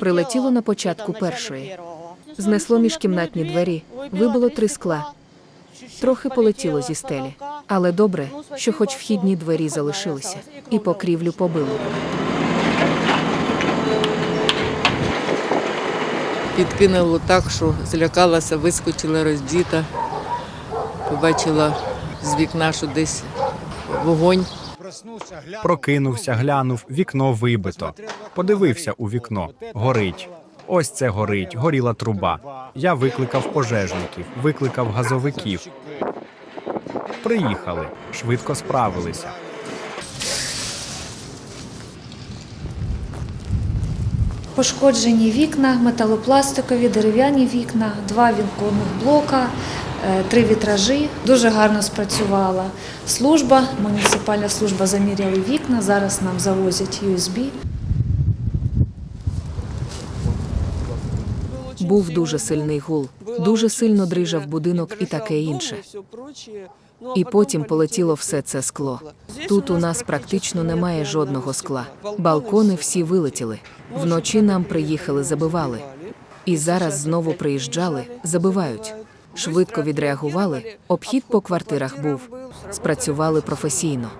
Прилетіло на початку першої. Знесло міжкімнатні двері, вибило три скла. Трохи полетіло зі стелі. Але добре, що хоч вхідні двері залишилися, і покрівлю побило. Підкинуло так, що злякалася, вискочила роздіта, побачила з вікна, що десь вогонь. Прокинувся, глянув, вікно вибито. Подивився у вікно. Горить. Ось це горить, горіла труба. Я викликав пожежників, викликав газовиків. Приїхали, швидко справилися. Пошкоджені вікна, металопластикові, дерев'яні вікна, два віконних блока, три вітражі. Дуже гарно спрацювала служба. Муніципальна служба заміряли вікна. Зараз нам завозять USB. Був дуже сильний гул, дуже сильно дрижав будинок і таке інше. І потім полетіло все це скло. Тут у нас практично немає жодного скла. Балкони всі вилетіли. Вночі нам приїхали, забивали. І зараз знову приїжджали, забивають. Швидко відреагували, обхід по квартирах був. Спрацювали професійно.